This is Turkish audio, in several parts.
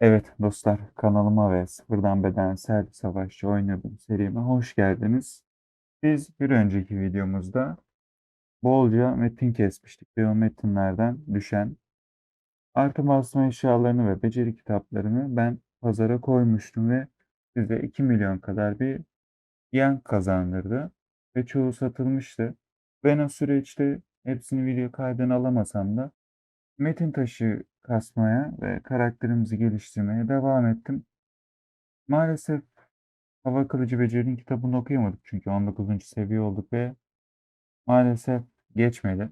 Evet dostlar kanalıma ve Sıfırdan Bedensel Savaşçı oynadığım serime hoş geldiniz. Biz bir önceki videomuzda bolca metin kesmiştik ve metinlerden düşen artı basma eşyalarını ve beceri kitaplarını ben pazara koymuştum ve size 2 milyon kadar bir yen kazandırdı ve çoğu satılmıştı. Ben o süreçte hepsini video kaydına alamasam da metin taşı kasmaya ve karakterimizi geliştirmeye devam ettim. Maalesef Hava Kılıcı Beceri'nin kitabını okuyamadık çünkü 19. seviye olduk ve maalesef geçmedi.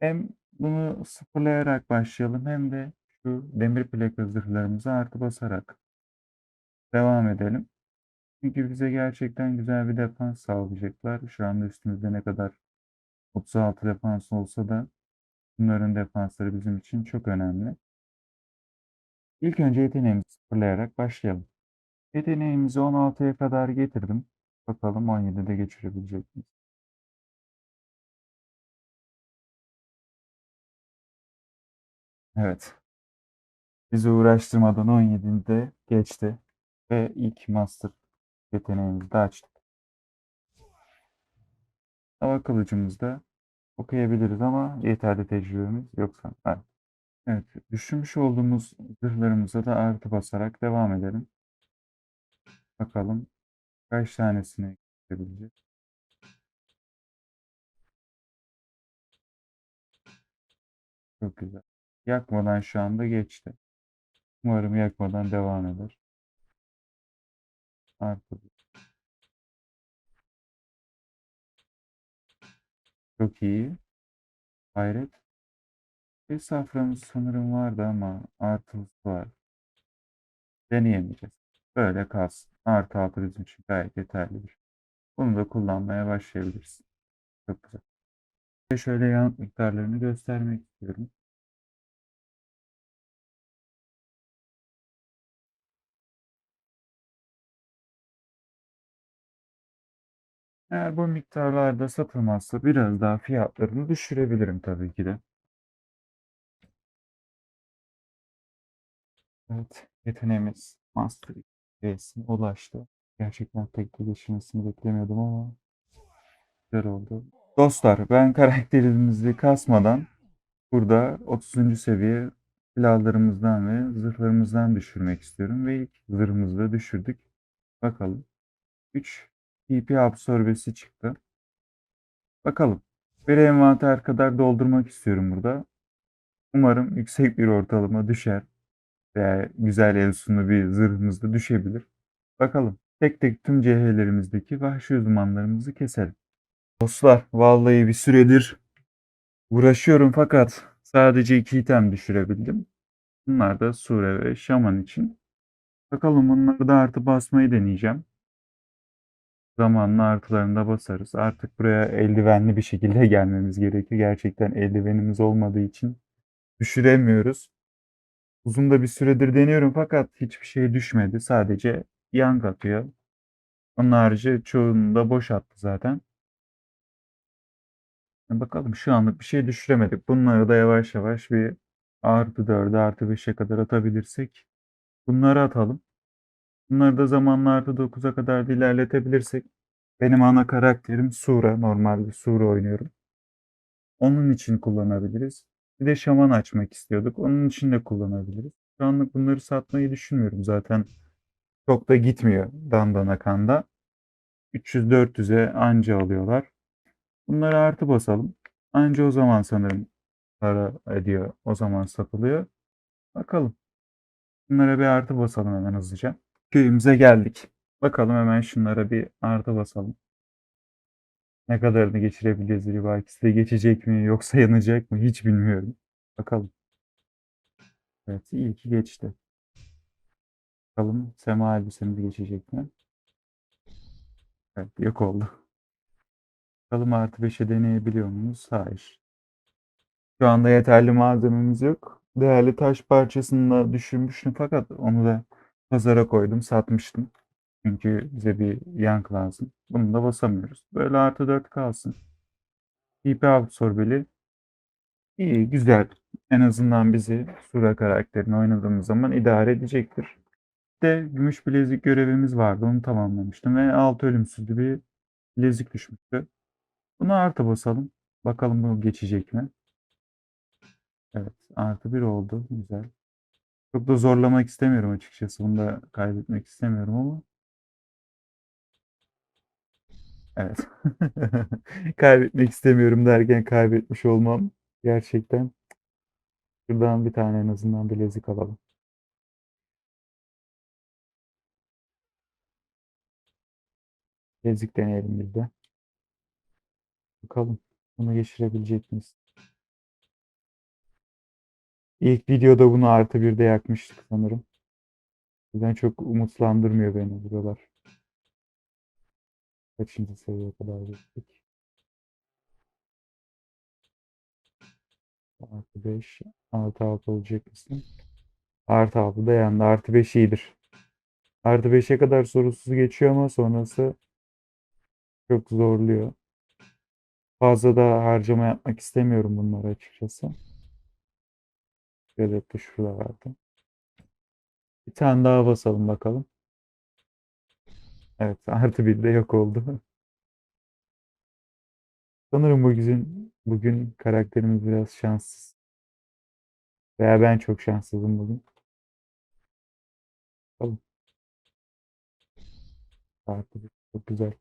Hem bunu sıfırlayarak başlayalım hem de şu demir plaka zırhlarımıza artı basarak devam edelim. Çünkü bize gerçekten güzel bir defans sağlayacaklar. Şu anda üstümüzde ne kadar 36 defans olsa da bunların defansları bizim için çok önemli. İlk önce yeteneğimizi sıfırlayarak başlayalım. Yeteneğimizi 16'ya kadar getirdim. Bakalım 17'de geçirebilecek miyiz? Evet. Bizi uğraştırmadan 17'de geçti. Ve ilk master yeteneğimizi de açtık. Hava kılıcımızda okuyabiliriz ama yeterli tecrübemiz yoksa. Evet. Evet, düşünmüş olduğumuz zırhlarımıza da artı basarak devam edelim. Bakalım kaç tanesini geçebilecek. Çok güzel. Yakmadan şu anda geçti. Umarım yakmadan devam eder. Artı bir. Çok iyi. Hayret. Bir saframız sanırım vardı ama artılısı var. Deneyemeyeceğiz. Böyle kalsın. Artı altı bizim için gayet yeterlidir. Bunu da kullanmaya başlayabiliriz. Çok güzel. Ve şöyle yanıt miktarlarını göstermek istiyorum. Eğer bu miktarlarda satılmazsa biraz daha fiyatlarını düşürebilirim tabii ki de. Evet, yeteneğimiz Master seviyesine ulaştı. Gerçekten tek de geçmesini beklemiyordum ama güzel oldu. Dostlar, ben karakterimizi kasmadan burada 30. seviye silahlarımızdan ve zırhlarımızdan düşürmek istiyorum. Ve ilk zırhımızı da düşürdük. Bakalım. 3 TP absorbesi çıktı. Bakalım. Bir envanter kadar doldurmak istiyorum burada. Umarım yüksek bir ortalama düşer. Veya güzel el sunu bir zırhımız da düşebilir. Bakalım. Tek tek tüm CH'lerimizdeki vahşi uzmanlarımızı keselim. Dostlar vallahi bir süredir uğraşıyorum fakat sadece iki item düşürebildim. Bunlar da sure ve şaman için. Bakalım bunları da artı basmayı deneyeceğim. Zamanla artılarını da basarız. Artık buraya eldivenli bir şekilde gelmemiz gerekiyor. Gerçekten eldivenimiz olmadığı için düşüremiyoruz. Uzun da bir süredir deniyorum fakat hiçbir şey düşmedi. Sadece yank atıyor. Onun harici çoğunu da boş attı zaten. Bakalım şu anlık bir şey düşüremedik. Bunları da yavaş yavaş bir artı 4'e artı 5'e kadar atabilirsek bunları atalım. Bunları da zamanla artı 9'a kadar da ilerletebilirsek benim ana karakterim Sura. Normalde Sura oynuyorum. Onun için kullanabiliriz. Bir de şaman açmak istiyorduk. Onun için de kullanabiliriz. Şu anlık bunları satmayı düşünmüyorum. Zaten çok da gitmiyor dandana kanda. 300-400'e anca alıyorlar. Bunları artı basalım. Anca o zaman sanırım para ediyor. O zaman satılıyor. Bakalım. Bunlara bir artı basalım hemen hızlıca. Köyümüze geldik. Bakalım hemen şunlara bir artı basalım. Ne kadarını geçirebiliriz acaba? İkisi de geçecek mi yoksa yanacak mı hiç bilmiyorum. Bakalım. Evet ilki geçti. Bakalım sema elbisemiz geçecek mi? Evet yok oldu. Bakalım artı 5'e deneyebiliyor muyuz? Hayır. Şu anda yeterli malzememiz yok. Değerli taş parçasını da düşürmüştüm fakat onu da pazara koydum satmıştım. Çünkü bize bir yank lazım. Bunu da basamıyoruz. Böyle artı 4 kalsın. IP absorbeli. İyi güzel. en azından bizi Sura karakterini oynadığımız zaman idare edecektir. De gümüş bilezik görevimiz vardı. Onu tamamlamıştım ve altı ölümsüzlü bir bilezik düşmüştü. Buna artı basalım. Bakalım bu geçecek mi? Evet. Artı bir oldu. Güzel. Çok da zorlamak istemiyorum açıkçası. Bunu da kaybetmek istemiyorum ama. Evet. Kaybetmek istemiyorum derken kaybetmiş olmam. Gerçekten. Şuradan bir tane en azından bilezik alalım. Bilezik deneyelim biz de. Bakalım. Bunu geçirebilecek miyiz? İlk videoda bunu artı birde yakmıştık sanırım. O yüzden çok umutlandırmıyor beni buralar. Kaçıncı seviyeye kadar geçtik? Artı 5. Artı 6 olacak mısın? Artı 6 da. Artı 5 iyidir. Artı 5'e kadar sorusuz geçiyor ama sonrası çok zorluyor. Fazla da harcama yapmak istemiyorum bunları açıkçası. Bu şurada vardı. Bir tane daha basalım bakalım. Evet artı bir de yok oldu. Sanırım bugün bugün karakterimiz biraz şanssız. Veya ben çok şanssızım bugün. Bakalım. Artı bir çok güzel.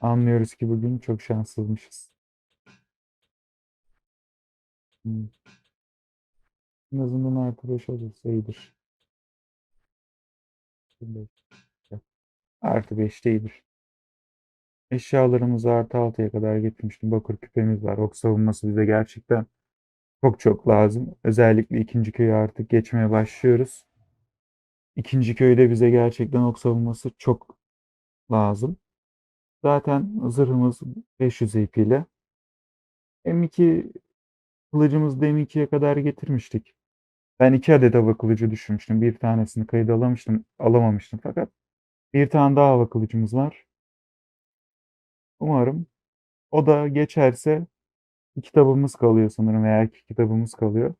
Anlıyoruz ki bugün çok şanssızmışız. Hmm. En azından 5 olursa iyidir. Artı 5 de iyidir. Eşyalarımızı artı 6'ya kadar getirmiştim. Bakır küpemiz var. Ok savunması bize gerçekten çok çok lazım. Özellikle ikinci köyü artık geçmeye başlıyoruz. İkinci köyde bize gerçekten ok savunması çok lazım. Zaten zırhımız 500 EP ile. M2 kılıcımızı da M2'ye kadar getirmiştik. Ben iki adet hava kılıcı düşürmüştüm. Bir tanesini kayıda alamıştım, alamamıştım fakat bir tane daha hava kılıcımız var. Umarım o da geçerse bir kitabımız kalıyor sanırım veya iki kitabımız kalıyor.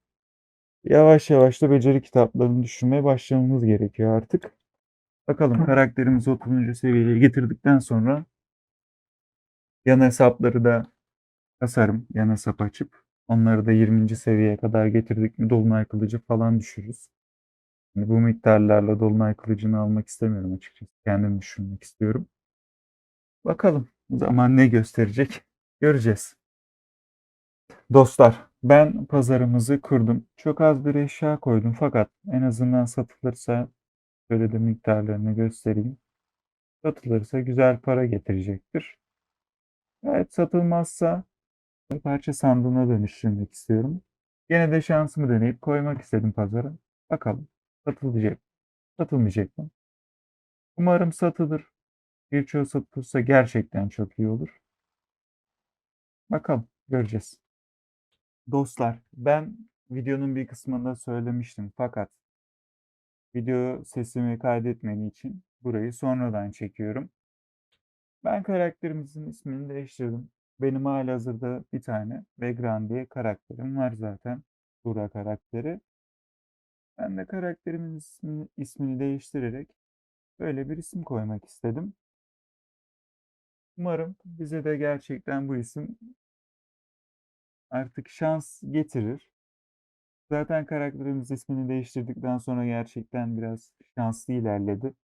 Yavaş yavaş da beceri kitaplarını düşürmeye başlamamız gerekiyor artık. Bakalım karakterimizi 30. seviyeye getirdikten sonra yan hesapları da kasarım. Yan hesap açıp onları da 20. seviyeye kadar getirdik mi Dolunay Kılıcı falan düşürürüz. Yani bu miktarlarla Dolunay Kılıcı'nı almak istemiyorum açıkçası. Kendim düşünmek istiyorum. Bakalım zaman ne gösterecek göreceğiz. Dostlar ben pazarımızı kurdum. Çok az bir eşya koydum fakat en azından satılırsa şöyle de miktarlarını göstereyim. Satılırsa güzel para getirecektir. Evet satılmazsa parça sandığına dönüştürmek istiyorum. Gene de şansımı deneyip koymak istedim pazara. Bakalım satılacak satılmayacak mı? Umarım satılır. Birçoğu satılırsa gerçekten çok iyi olur. Bakalım göreceğiz. Dostlar ben videonun bir kısmında söylemiştim fakat video sesimi kaydetmeni için burayı sonradan çekiyorum. Ben karakterimizin ismini değiştirdim. Benim halihazırda bir tane Vegran diye karakterim var zaten. Dura karakteri. Ben de karakterimin ismini, ismini değiştirerek böyle bir isim koymak istedim. Umarım bize de gerçekten bu isim artık şans getirir. Zaten karakterimiz ismini değiştirdikten sonra gerçekten biraz şanslı ilerledi.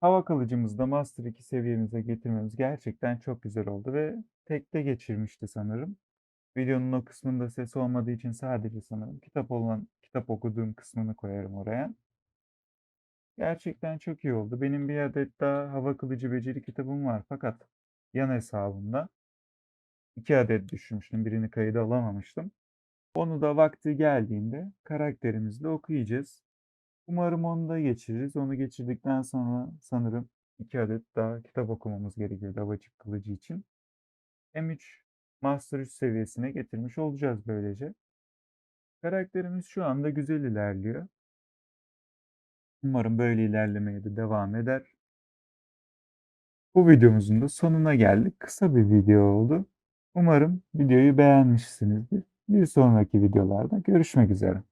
Hava kılıcımızı da Master 2 seviyemize getirmemiz gerçekten çok güzel oldu ve tekte geçirmişti sanırım. Videonun o kısmında ses olmadığı için sadece sanırım kitap olan kitap okuduğum kısmını koyarım oraya. Gerçekten çok iyi oldu. Benim bir adet daha hava kılıcı beceri kitabım var fakat yan hesabımda iki adet düşürmüştüm. Birini kayıda alamamıştım. Onu da vakti geldiğinde karakterimizle okuyacağız. Umarım onu da geçiririz. Onu geçirdikten sonra sanırım iki adet daha kitap okumamız gerekiyor Davacık Kılıcı için. M3 Master 3 seviyesine getirmiş olacağız böylece. Karakterimiz şu anda güzel ilerliyor. Umarım böyle ilerlemeye de devam eder. Bu videomuzun da sonuna geldik. Kısa bir video oldu. Umarım videoyu beğenmişsinizdir. Bir sonraki videolarda görüşmek üzere.